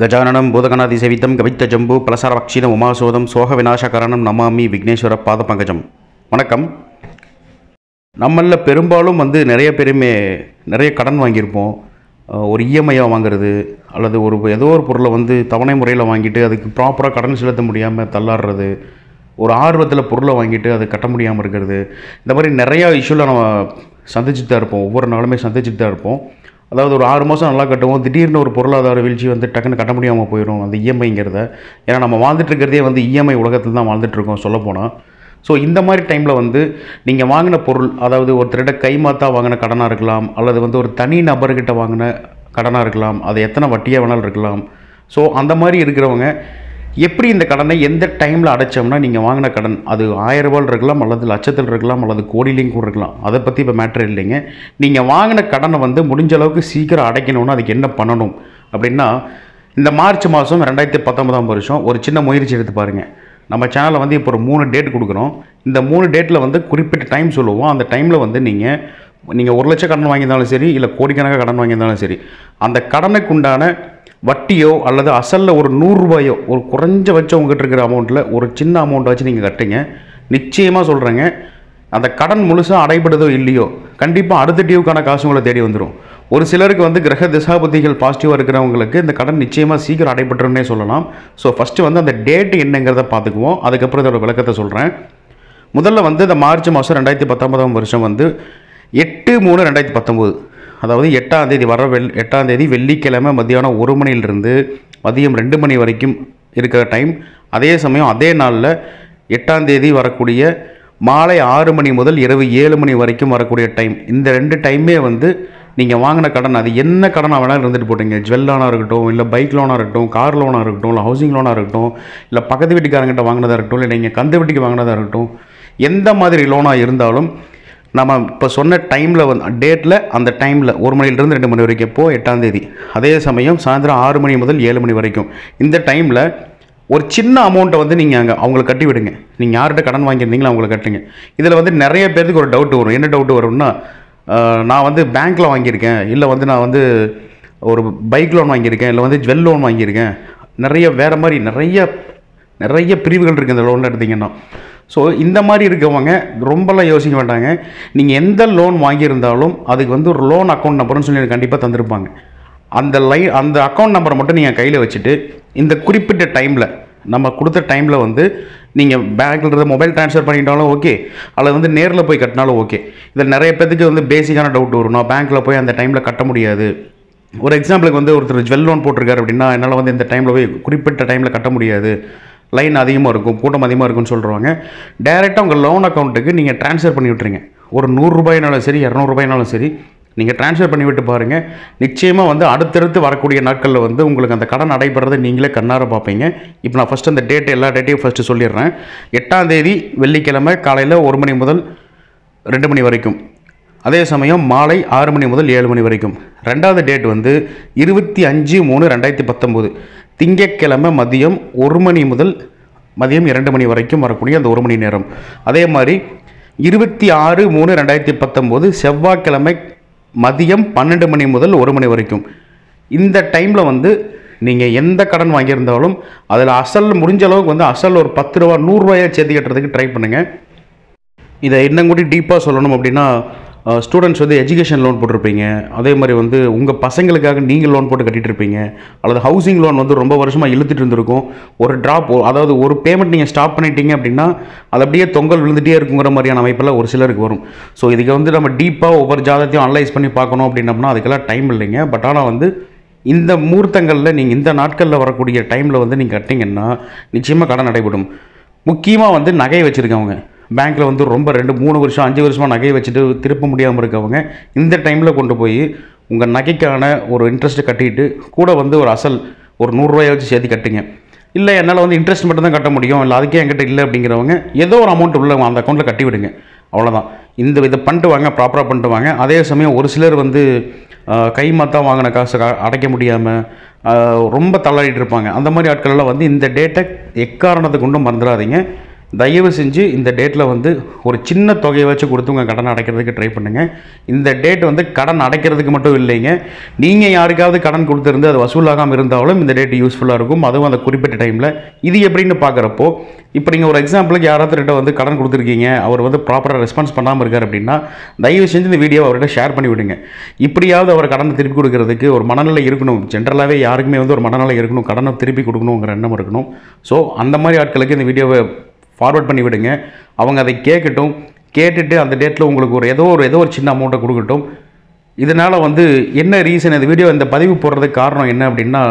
கஜானனம் பூதகணாதி சேவித்தம் கவித்த ஜம்பு பலசார பக்ஷிதம் உமாசோதம் சோக விநாசகரணம் நமாமி விக்னேஸ்வர பாத பங்கஜம் வணக்கம். நம்மளில் பெரும்பாலும் வந்து நிறைய பேருமே நிறைய கடன் வாங்கியிருப்போம். ஒரு இஎம்ஐயாக வாங்குறது அல்லது ஒரு ஏதோ ஒரு பொருளை வந்து தவணை முறையில் வாங்கிட்டு அதுக்கு ப்ராப்பராக கடன் செலுத்த முடியாமல் தள்ளாடுறது ஒரு ஆர்வத்தில் பொருளை வாங்கிட்டு அதை கட்ட முடியாமல் இருக்கிறது. இந்த மாதிரி நிறையா இஷ்யூவில் நம்ம சந்திச்சுட்டு தான் இருப்போம். ஒவ்வொரு நாளுமே சந்திச்சுட்டு தான் இருப்போம். அதாவது ஒரு ஆறு மாதம் நல்லா கட்டுவோம். திடீர்னு ஒரு பொருளாதார வீழ்ச்சி வந்து டக்குன்னு கட்ட முடியாமல் போயிடும் அந்த இஎம்ஐங்கிறத. ஏன்னா நம்ம வாழ்ந்துட்டுருக்கிறதே வந்து இஎம்ஐ உலகத்தில் தான் வாழ்ந்துட்டுருக்கோம் சொல்லப்போனால் ஸோ இந்த மாதிரி டைமில் வந்து நீங்கள் வாங்கின பொருள் அதாவது ஒருத்தர்கிட்ட கைமாத்தா வாங்கின கடனாக இருக்கலாம் அல்லது வந்து ஒரு தனி நபர்கிட்ட வாங்கின கடனாக இருக்கலாம் அது எத்தனை வட்டியாக வேணாலும் இருக்கலாம். ஸோ அந்த மாதிரி இருக்கிறவங்க எப்படி இந்த கடனை எந்த டைமில் அடைச்சோம்னா நீங்கள் வாங்கின கடன்? அது ஆயிரம் ரூபாயில் இருக்கலாம் அல்லது லட்சத்தில் இருக்கலாம் அல்லது கோடிலையும் கூட இருக்கலாம். அதை பற்றி இப்போ மேட்ரு இல்லைங்க. நீங்கள் வாங்கின கடனை வந்து முடிஞ்ச அளவுக்கு சீக்கிரம் அடைக்கணும்னா அதுக்கு என்ன பண்ணணும்? அப்படின்னா இந்த மார்ச் மாதம் ரெண்டாயிரத்தி பத்தொன்பதாம் வருஷம் ஒரு சின்ன முயற்சி எடுத்து பாருங்கள் நம்ம சேனலில் வந்து இப்போ ஒரு மூணு டேட் கொடுக்குறோம். இந்த மூணு டேட்டில் வந்து குறிப்பிட்ட டைம் சொல்லுவோம். அந்த டைமில் வந்து நீங்கள் நீங்கள் ஒரு லட்சம் கடன் வாங்கியிருந்தாலும் சரி இல்லை கோடிக்கணக்காக கடன் வாங்கியிருந்தாலும் சரி அந்த கடனுக்கு உண்டான வட்டியோ அல்லது அசலில் ஒரு நூறுரூபாயோ ஒரு குறைஞ்ச வச்சு உங்ககிட்ட இருக்கிற அமௌண்ட்டில் ஒரு சின்ன அமௌண்ட்டை வச்சு நீங்கள் கட்டுங்க. நிச்சயமாக சொல்கிறேங்க அந்த கடன் முழுசாக அடைபடுதோ இல்லையோ கண்டிப்பாக அடுத்த டியூக்கான காசு உங்களை தேடி வந்துடும் ஒரு சிலருக்கு வந்து கிரக திசாபதிகள் பாசிட்டிவாக இருக்கிறவங்களுக்கு இந்த கடன் நிச்சயமாக சீக்கிரம் அடைபட்டுருன்னே சொல்லலாம். ஸோ ஃபஸ்ட்டு வந்து அந்த டேட் என்னங்கிறத பார்த்துக்குவோம். அதுக்கப்புறம் இதோட விளக்கத்தை சொல்கிறேன் முதல்ல வந்து இந்த மார்ச் மாதம் ரெண்டாயிரத்தி பத்தொன்பதாம் வருஷம் வந்து எட்டு மூணு ரெண்டாயிரத்தி பத்தொம்போது அதாவது எட்டாம் தேதி வர வெள் எட்டாம் தேதி வெள்ளிக்கிழமை மதியானம் ஒரு மணியிலிருந்து மதியம் ரெண்டு மணி வரைக்கும் இருக்கிற டைம் அதே சமயம் அதே நாளில் எட்டாம் தேதி வரக்கூடிய மாலை ஆறு மணி முதல் இரவு ஏழு மணி வரைக்கும் வரக்கூடிய டைம் இந்த ரெண்டு டைமே வந்து நீங்கள் வாங்கின கடன் அது என்ன கடனாக வேணாலும் இருந்துட்டு போட்டீங்க. ஜுவல் லோனாக இருக்கட்டும் இல்லை பைக் லோனாக இருக்கட்டும் கார் லோனாக இருக்கட்டும் இல்லை ஹவுசிங் லோனாக இருக்கட்டும் இல்லை பக்கத்து வீட்டுக்காரங்கிட்ட வாங்கினதாக இருக்கட்டும் இல்லை நீங்கள் கந்து வீட்டுக்கு வாங்கினதாக இருக்கட்டும் எந்த மாதிரி லோனாக இருந்தாலும் நம்ம இப்போ சொன்ன டைமில் வந்து டேட்டில் அந்த டைமில் ஒரு மணிலேருந்து ரெண்டு மணி வரைக்கும் எப்போ எட்டாம் தேதி. அதே சமயம் சாயந்தரம் ஆறு மணி முதல் ஏழு மணி வரைக்கும். இந்த டைமில் ஒரு சின்ன அமௌண்ட்டை வந்து நீங்கள் அங்கே அவங்களுக்கு கட்டி விடுங்க. நீங்கள் யார்கிட்ட கடன் வாங்கியிருந்தீங்களோ அவங்களை கட்டுங்க. இதில் வந்து நிறைய பேருக்கு ஒரு டவுட் வரும். என்ன டவுட் வரும்னா நான் வந்து பேங்க்கில் வாங்கியிருக்கேன். இல்லை வந்து நான் வந்து ஒரு பைக் லோன் வாங்கியிருக்கேன். இல்லை வந்து ஜுவல் லோன் வாங்கியிருக்கேன். நிறைய வேறு மாதிரி நிறைய நிறைய பிரிவுகள் இருக்குது இந்த லோனில் எடுத்தீங்கன்னா. ஸோ இந்த மாதிரி இருக்கவங்க ரொம்பலாம் யோசிக்க வேண்டாங்க நீங்கள் எந்த லோன் வாங்கியிருந்தாலும் அதுக்கு வந்து ஒரு லோன் அக்கௌண்ட் நம்பர்னு சொல்லி கண்டிப்பாக தந்திருப்பாங்க. அந்த லை அந்த அக்கௌண்ட் நம்பரை மட்டும் நீங்கள் கையில் வச்சுட்டு இந்த குறிப்பிட்ட டைமில் நம்ம கொடுத்த டைமில் வந்து நீங்கள் பேங்க்கில் இருந்து மொபைல் ட்ரான்ஸ்ஃபர் பண்ணிட்டாலும் ஓகே அல்லது வந்து நேரில் போய் கட்டினாலும் ஓகே இதில் நிறைய பேத்துக்கு வந்து பேசிக்கான டவுட் வரும். நான் பேங்க்கில் போய் அந்த டைமில் கட்ட முடியாது. ஒரு எக்ஸாம்பிளுக்கு வந்து ஒருத்தர் ஜுவல் லோன் போட்டிருக்காரு அப்படின்னா என்னால் வந்து இந்த டைமில் போய் குறிப்பிட்ட டைமில் கட்ட முடியாது. லைன் அதிகமாக இருக்கும் கூட்டம் அதிகமாக இருக்கும்னு சொல்கிறவங்க டேரெக்டாக உங்கள் லோன் அக்கௌண்ட்டுக்கு நீங்கள் ட்ரான்ஸ்ஃபர் பண்ணி விட்டுருங்க. ஒரு நூறுரூபாயினாலும் சரி இரநூறுபாயினாலும் சரி நீங்கள் ட்ரான்ஸ்ஃபர் பண்ணி விட்டு பாருங்கள் நிச்சயமாக வந்து அடுத்தடுத்து வரக்கூடிய நாட்களில் வந்து உங்களுக்கு அந்த கடன் நடைபெறதை நீங்களே கண்ணார பார்ப்பீங்க. இப்போ நான் ஃபஸ்ட் அந்த டேட் எல்லா டேட்டையும் ஃபஸ்ட்டு சொல்லிடுறேன். எட்டாம் தேதி வெள்ளிக்கிழமை காலையில் ஒரு மணி முதல் ரெண்டு மணி வரைக்கும். அதே சமயம் மாலை ஆறு மணி முதல் ஏழு மணி வரைக்கும். ரெண்டாவது டேட் வந்து இருபத்தி அஞ்சு மூணு ரெண்டாயிரத்தி பத்தொம்போது. திங்கட்கிழமை மதியம் ஒரு மணி முதல் மதியம் இரண்டு மணி வரைக்கும் வரக்கூடிய அந்த ஒரு மணி நேரம். அதே மாதிரி இருபத்தி ஆறு மூணு ரெண்டாயிரத்தி பத்தொம்போது செவ்வாய்க்கிழமை மதியம் பன்னெண்டு மணி முதல் ஒரு மணி வரைக்கும். இந்த டைமில் வந்து நீங்கள் எந்த கடன் வாங்கியிருந்தாலும் அதில் அசல் முடிஞ்ச அளவுக்கு வந்து அசல் ஒரு பத்து ரூபா நூறுரூவாயாக சேர்த்து கட்டுறதுக்கு ட்ரை பண்ணுங்கள் இதை இன்னும் கூட டீப்பாக சொல்லணும் அப்படின்னா ஸ்டூடெண்ட்ஸ் வந்து எஜுகேஷன் லோன் போட்டிருப்பீங்க. அதே மாதிரி வந்து உங்கள் பசங்களுக்காக நீங்கள் லோன் போட்டு கட்டிகிட்டு இருப்பீங்க அல்லது ஹவுசிங் லோன் வந்து ரொம்ப வருஷமாக இழுத்துட்டு இருந்திருக்கும். ஒரு ட்ராப் அதாவது ஒரு பேமெண்ட் நீங்கள் ஸ்டாப் பண்ணிட்டீங்க அப்படின்னா அது அப்படியே தொங்கல் விழுந்துட்டே இருக்குங்கிற மாதிரியான அமைப்பெல்லாம் ஒரு சிலருக்கு வரும். ஸோ இதுக்கு வந்து நம்ம டீப்பாக ஒவ்வொரு ஜாதத்தையும் அனலைஸ் பண்ணி பார்க்கணும் அப்படின்னம்னா அதுக்கெல்லாம் டைம் இல்லைங்க. பட் ஆனால் வந்து இந்த முகூர்த்தங்களில் நீங்கள் இந்த நாட்களில் வரக்கூடிய டைமில் வந்து நீங்கள் கட்டிங்கன்னா நிச்சயமாக கடன் நடைபெறும். முக்கியமாக வந்து நகையை வச்சுருக்கவங்க. பேங்க்கில் வந்து ரொம்ப ரெண்டு மூணு வருஷம் அஞ்சு வருஷமாக நகையை வச்சுட்டு திருப்ப முடியாமல் இருக்கவங்க இந்த டைமில் கொண்டு போய் உங்கள் நகைக்கான ஒரு இன்ட்ரெஸ்ட்டு கட்டிட்டு கூட வந்து ஒரு அசல் ஒரு நூறுரூவாயை வச்சு சேர்த்து கட்டுங்க. இல்லை என்னால் வந்து இன்ட்ரெஸ்ட் மட்டும் தான் கட்ட முடியும். இல்லை அதுக்கே என்கிட்ட இல்லை அப்படிங்கிறவங்க ஏதோ ஒரு அமௌண்ட் உள்ள அந்த அக்கௌண்ட்டில் கட்டி விடுங்க. அவ்வளோதான் இந்த இதை பண்ணிட்டு வாங்க ப்ராப்பராக பண்ணிட்டு வாங்க. அதே சமயம் ஒரு சிலர் வந்து கை மாற்றா வாங்கின காசை அடைக்க முடியாமல் ரொம்ப தள்ளாடிட்டு இருப்பாங்க. அந்த மாதிரி ஆட்களெல்லாம் வந்து இந்த டேட்டை எக்காரணத்தை கொண்டும் மறந்துடாதீங்க. தயவு செஞ்சு இந்த டேட்டில் வந்து ஒரு சின்ன தொகையை வச்சு கொடுத்து உங்கள் கடன் அடைக்கிறதுக்கு ட்ரை பண்ணுங்கள் இந்த டேட் வந்து கடன் அடைக்கிறதுக்கு மட்டும் இல்லைங்க. நீங்கள் யாருக்காவது கடன் கொடுத்துருந்து அது வசூலாகாமல் இருந்தாலும் இந்த டேட் யூஸ்ஃபுல்லாக இருக்கும். அதுவும் அந்த குறிப்பிட்ட டைமில் இது எப்படின்னு பார்க்குறப்போ இப்போ நீங்கள் ஒரு எக்ஸாம்பிளுக்கு யாராவது வந்து கடன் கொடுத்துருக்கீங்க அவர் வந்து ப்ராப்பராக ரெஸ்பான்ஸ் பண்ணாமல் இருக்கார் அப்படின்னா தயவு செஞ்சு இந்த வீடியோ அவர்கிட்ட ஷேர் பண்ணி விடுங்க. இப்படியாவது அவர் கடனை திருப்பி கொடுக்கறதுக்கு ஒரு மனநிலை இருக்கணும். ஜென்ரலாகவே யாருக்குமே வந்து ஒரு மனநிலை இருக்கணும். கடனை திருப்பி கொடுக்கணுங்கிற எண்ணம் இருக்கணும். ஸோ அந்த மாதிரி ஆட்களுக்கு இந்த வீடியோவை ஃபார்வர்ட் பண்ணி விடுங்க. அவங்க அதை கேட்கட்டும். கேட்டுட்டு அந்த டேட்டில் உங்களுக்கு ஒரு ஏதோ ஒரு ஏதோ ஒரு சின்ன அமௌண்ட்டை கொடுக்கட்டும். இதனால் வந்து என்ன ரீசன் இந்த வீடியோ இந்த பதிவு போடுறதுக்கு காரணம் என்ன அப்படின்னா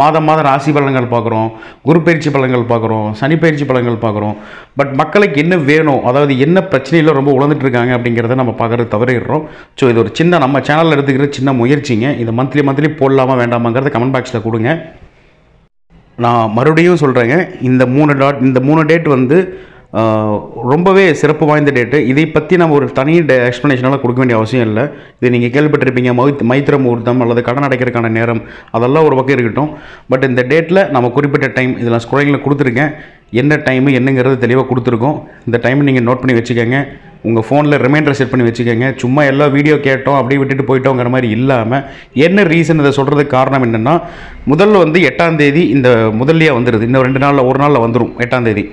மாதம் மாதம் ராசி பலன்கள் பார்க்குறோம் குரு பயிற்சி பலன்கள் பார்க்குறோம் சனி பயிற்சி பலன்கள் பார்க்குறோம். பட் மக்களுக்கு என்ன வேணும் அதாவது என்ன பிரச்சனையில் ரொம்ப உழந்துட்டு இருக்காங்க அப்படிங்கிறத நம்ம பார்க்குறது தவறிடுறோம். ஸோ இது ஒரு சின்ன நம்ம சேனலில் எடுத்துக்கிற சின்ன முயற்சிங்க. இதை மந்த்லி மந்த்லி போடலாமா வேண்டாமாங்கிறத கமெண்ட் பாக்ஸில் கொடுங்க. நான் மறுபடியும் சொல்கிறேங்க இந்த மூணு டாட் இந்த மூணு டேட் வந்து ரொம்பவே சிறப்பு வாய்ந்த டேட்டு இதை பற்றி நம்ம ஒரு தனி எக்ஸ்ப்ளனேஷனெல்லாம் கொடுக்க வேண்டிய அவசியம் இல்லை. இது நீங்கள் கேள்விப்பட்டிருப்பீங்க. மைத் மைத்திர முகூர்த்தம் அல்லது கடன் அடைக்கிறதுக்கான நேரம். அதெல்லாம் ஒரு பக்கம் இருக்கட்டும். பட் இந்த டேட்டில் நம்ம குறிப்பிட்ட டைம் இதில் ஸ்க்ரோலிங்கில் கொடுத்துருக்கேன் என்ன டைமு என்னங்கிறது தெளிவாக கொடுத்துருக்கோம். இந்த டைம் நீங்கள் நோட் பண்ணி வச்சுக்கோங்க. உங்கள் ஃபோனில் ரிமைண்டர் செட் பண்ணி வச்சுக்கோங்க. சும்மா எல்லா வீடியோ கேட்டோம் அப்படியே விட்டுட்டு போயிட்டோங்கிற மாதிரி இல்லாமல் என்ன ரீசன் இதை சொல்கிறதுக்கு காரணம் என்னென்னா முதல்ல வந்து எட்டாம் தேதி இந்த முதல்லையே வந்துடுது இன்னும் ரெண்டு நாளில் ஒரு நாளில் வந்துடும் எட்டாம் தேதி.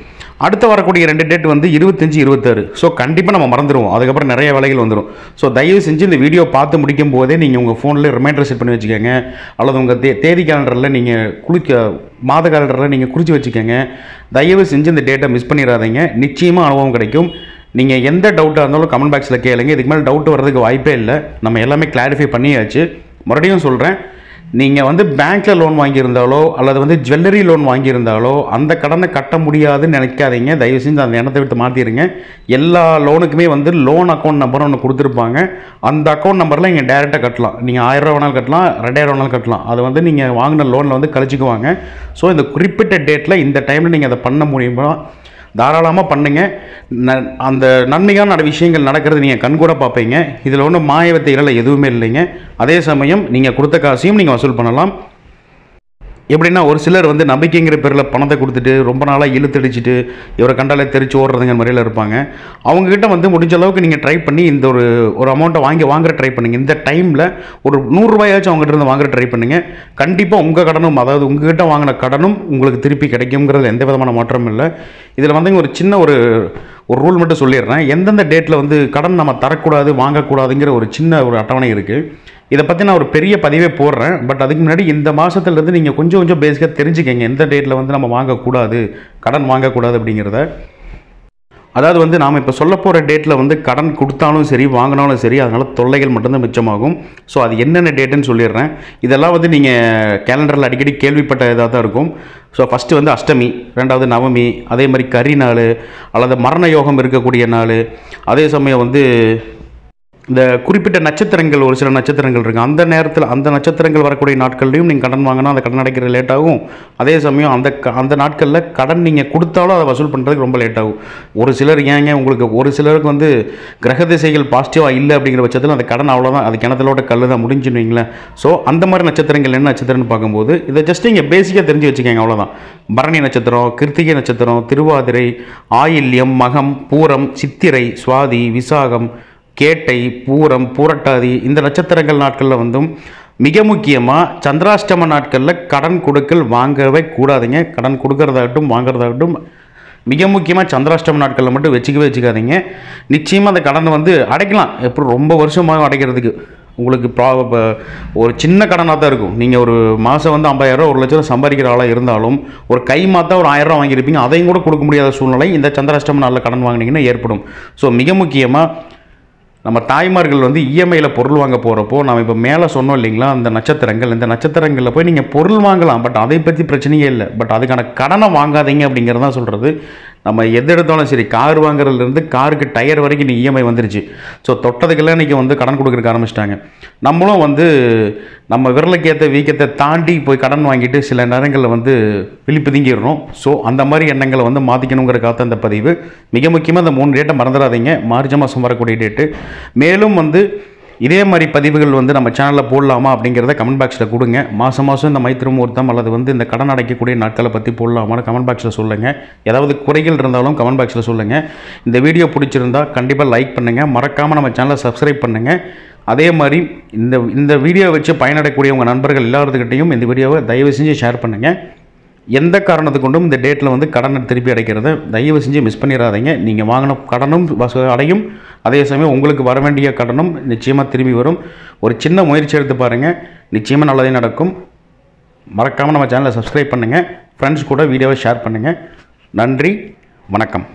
அடுத்து வரக்கூடிய ரெண்டு டேட் வந்து இருபத்தஞ்சி இருபத்தாறு. ஸோ கண்டிப்பாக நம்ம மறந்துடுவோம் அதுக்கப்புறம் நிறைய வேலைகள் வந்துடும் ஸோ தயவு செஞ்சு இந்த வீடியோ பார்த்து முடிக்கும் போதே நீங்கள் உங்கள் ஃபோனில் ரிமைண்டர் செட் பண்ணி வச்சுக்கோங்க. அல்லது உங்கள் தே தேதி கேலண்டரில் நீங்கள் குளிக்க மாத கேலண்டரில் நீங்கள் குறித்து வச்சுக்கோங்க. தயவு செஞ்சு இந்த டேட்டை மிஸ் பண்ணிடாதீங்க நிச்சயமாக அனுபவம் கிடைக்கும். நீங்கள் எந்த டவுட்டாக இருந்தாலும் கமெண்ட் பாக்ஸில் கேளுங்க. இதுக்கு மேலே டவுட் வர்றதுக்கு வாய்ப்பே இல்லை. நம்ம எல்லாமே கிளாரிஃபை பண்ணியாச்சு. மறுபடியும் சொல்கிறேன் நீங்கள் வந்து பேங்க்கில் லோன் வாங்கியிருந்தாலோ அல்லது வந்து ஜுவல்லரி லோன் வாங்கியிருந்தாலோ அந்த கடனை கட்ட முடியாதுன்னு நினைக்காதீங்க. தயவு செஞ்சு அந்த எண்ணத்தை விட்டு மாற்றிடுங்க எல்லா லோனுக்குமே வந்து லோன் அக்கௌண்ட் நம்பர் ஒன்று கொடுத்துருப்பாங்க. அந்த அக்கௌண்ட் நம்பரில் நீங்கள் டேரெக்டாக கட்டலாம். நீங்கள் ஆயிரம் ரூபா வேணாலும் கட்டலாம் ரெண்டாயிரம் வேணாலும் கட்டலாம். அது வந்து நீங்கள் வாங்கின லோனில் வந்து கழிச்சிக்குவாங்க. ஸோ இந்த குறிப்பிட்ட டேட்டில் இந்த டைமில் நீங்கள் அதை பண்ண முடியுமா? தாராளமாக பண்ணுங்க. ந- அந்த நன்மையான விஷயங்கள் நடக்கிறது நீங்கள் கண்கூட பார்ப்பீங்க. இதில் ஒன்றும் மாயவத்தைகள் எதுவுமே இல்லைங்க. அதே சமயம் நீங்கள் கொடுத்த காசையும் நீங்கள் வசூல் பண்ணலாம். எப்படின்னா ஒரு சிலர் வந்து நம்பிக்கைங்கிற பேரில் பணத்தை கொடுத்துட்டு ரொம்ப நாளாக இழுத்தடிச்சிட்டு இவரை கண்டாலே தெரிச்சு ஓடுறதுங்கிற மாதிரியில் இருப்பாங்க. அவங்கக்கிட்ட வந்து முடிஞ்ச அளவுக்கு நீங்கள் ட்ரை பண்ணி இந்த ஒரு ஒரு அமௌண்ட்டை வாங்கி வாங்குற ட்ரை பண்ணுங்கள் இந்த டைமில் ஒரு நூறுரூவாயாச்சும் அவங்ககிட்ட இருந்து வாங்குற ட்ரை பண்ணுங்கள் கண்டிப்பாக உங்கள் கடனும் அதாவது உங்ககிட்ட வாங்கின கடனும் உங்களுக்கு திருப்பி கிடைக்குங்கிறது எந்த விதமான மாற்றமும் இல்லை. இதில் வந்து ஒரு சின்ன ஒரு ஒரு ரூல் மட்டும் சொல்லிடுறேன். எந்தெந்த டேட்டில் வந்து கடன் நம்ம தரக்கூடாது வாங்கக்கூடாதுங்கிற ஒரு சின்ன ஒரு அட்டவணை இருக்குது இதை பற்றி நான் ஒரு பெரிய பதிவே போடுறேன். பட் அதுக்கு முன்னாடி இந்த மாதத்துலேருந்து நீங்கள் கொஞ்சம் கொஞ்சம் பேசிக்காக தெரிஞ்சுக்கங்க. எந்த டேட்டில் வந்து நம்ம வாங்கக்கூடாது கடன் வாங்கக்கூடாது அப்படிங்கிறத. அதாவது வந்து நாம் இப்போ சொல்ல போகிற டேட்டில் வந்து கடன் கொடுத்தாலும் சரி வாங்கினாலும் சரி அதனால் தொல்லைகள் மட்டும்தான் மிச்சமாகும். ஸோ அது என்னென்ன டேட்டுன்னு சொல்லிடுறேன். இதெல்லாம் வந்து நீங்கள் கேலண்டரில் அடிக்கடி கேள்விப்பட்ட இதாக தான் இருக்கும். ஸோ ஃபஸ்ட்டு வந்து அஷ்டமி ரெண்டாவது நவமி அதே மாதிரி கரி நாள் அல்லது மரண யோகம் இருக்கக்கூடிய நாள். அதே சமயம் வந்து இந்த குறிப்பிட்ட நட்சத்திரங்கள் ஒரு சில நட்சத்திரங்கள் இருக்குது அந்த நேரத்தில் அந்த நட்சத்திரங்கள் வரக்கூடிய நாட்கள்லையும் நீங்கள் கடன் வாங்கினா அந்த கடன் அடைக்கிற லேட் ஆகும். அதே சமயம் அந்த க- அந்த நாட்களில் கடன் நீங்கள் கொடுத்தாலும் அதை வசூல் பண்ணுறதுக்கு ரொம்ப லேட் ஆகும். ஒரு சிலர் ஏங்க உங்களுக்கு ஒரு சிலருக்கு வந்து கிரக திசைகள் பாசிட்டிவாக இல்லை அப்படிங்கிற பட்சத்தில் அந்த கடன் அவ்வளோதான் அது கிணத்துலோட கல் தான் முடிஞ்சுன்னுவீங்களேன் ஸோ அந்த மாதிரி நட்சத்திரங்கள் என்ன நட்சத்திரம்னு பார்க்கும்போது இதை ஜஸ்ட் நீங்கள் பேசிக்காக தெரிஞ்சு வச்சுக்கோங்க அவ்வளோதான் பரணி நட்சத்திரம் கிருத்திகை நட்சத்திரம் திருவாதிரை ஆயில்யம் மகம் பூரம் சித்திரை சுவாதி விசாகம் கேட்டை பூரம் பூரட்டாதி இந்த நட்சத்திரங்கள் நாட்களில் வந்தும் மிக முக்கியமாக சந்திராஷ்டம நாட்களில் கடன் கொடுக்கல் வாங்கவே கூடாதுங்க. கடன் கொடுக்கறதாகட்டும் வாங்குறதாகட்டும் மிக முக்கியமாக சந்திராஷ்டம நாட்களில் மட்டும் வச்சுக்கவே வச்சுக்காதீங்க. நிச்சயமாக அந்த கடனை வந்து அடைக்கலாம். எப்படி ரொம்ப வருஷமாக அடைக்கிறதுக்கு உங்களுக்கு ப்ரா இப்போ ஒரு சின்ன கடனாக தான் இருக்கும். நீங்கள் ஒரு மாதம் வந்து ஐம்பதாயிரரூவா ஒரு லட்சம் சம்பாதிக்கிற ஆளாக இருந்தாலும் ஒரு கை மாத்தா ஒரு ஆயிரம் ரூபா வாங்கியிருப்பீங்க. அதையும் கூட கொடுக்க முடியாத சூழ்நிலை இந்த சந்திராஷ்டம நாளில் கடன் வாங்கினீங்கன்னா ஏற்படும். ஸோ மிக முக்கியமாக நம்ம தாய்மார்கள் வந்து இஎம்ஐயில் பொருள் வாங்க போகிறப்போ நம்ம இப்போ மேலே சொன்னோம் இல்லைங்களா அந்த நட்சத்திரங்கள் இந்த நட்சத்திரங்களில் போய் நீங்கள் பொருள் வாங்கலாம். பட் அதை பற்றி பிரச்சனையே இல்லை. பட் அதுக்கான கடனை வாங்காதீங்க அப்படிங்கிறது தான் சொல்கிறது நம்ம எது எடுத்தாலும் சரி கார் வாங்குறதுலேருந்து காருக்கு டயர் வரைக்கும் நீ இஎம்ஐ வந்துருச்சு. ஸோ தொட்டதுக்கெல்லாம் இன்றைக்கி வந்து கடன் கொடுக்குறக்கு ஆரம்பிச்சிட்டாங்க. நம்மளும் வந்து நம்ம விரலுக்கு ஏற்ற வீக்கத்தை தாண்டி போய் கடன் வாங்கிட்டு சில நேரங்களில் வந்து விழிப்புதுங்கிடுறோம் ஸோ அந்த மாதிரி எண்ணங்களை வந்து மாற்றிக்கணுங்கிற காத்த அந்த பதிவு. மிக முக்கியமாக இந்த மூணு டேட்டை மறந்துடாதீங்க. மார்ச் மாதம் வரக்கூடிய டேட்டு மேலும் வந்து இதே மாதிரி பதிவுகள் வந்து நம்ம சேனலில் போடலாமா அப்படிங்கிறத கமெண்ட் பாக்ஸில் கொடுங்க. மாதம் மாதம் இந்த மைத்திரு முகூர்த்தம் அல்லது வந்து இந்த கடன் அடைக்கக்கூடிய நாட்களை பற்றி போடலாமான்னு கமெண்ட் பாக்ஸில் சொல்லுங்கள் ஏதாவது குறைகள் இருந்தாலும் கமெண்ட் பாக்ஸில் சொல்லுங்கள் இந்த வீடியோ பிடிச்சிருந்தா கண்டிப்பாக லைக் பண்ணுங்கள் மறக்காமல் நம்ம சேனலை சப்ஸ்கிரைப் பண்ணுங்கள் அதே மாதிரி இந்த இந்த வீடியோ வச்சு பயனடையக்கூடிய உங்கள் நண்பர்கள் எல்லாத்துக்கிட்டையும் இந்த வீடியோவை தயவு செஞ்சு ஷேர் பண்ணுங்கள் எந்த காரணத்து கொண்டும் இந்த டேட்டில் வந்து கடனை திருப்பி அடைக்கிறத தயவு செஞ்சு மிஸ் பண்ணிடாதீங்க நீங்கள் வாங்கின கடனும் அடையும். அதே சமயம் உங்களுக்கு வர வேண்டிய கடனும் நிச்சயமாக திரும்பி வரும். ஒரு சின்ன முயற்சி எடுத்து பாருங்கள் நிச்சயமாக நல்லதே நடக்கும். மறக்காமல் நம்ம சேனலை சப்ஸ்கிரைப் பண்ணுங்கள் ஃப்ரெண்ட்ஸ் கூட வீடியோவை ஷேர் பண்ணுங்கள் நன்றி. வணக்கம்.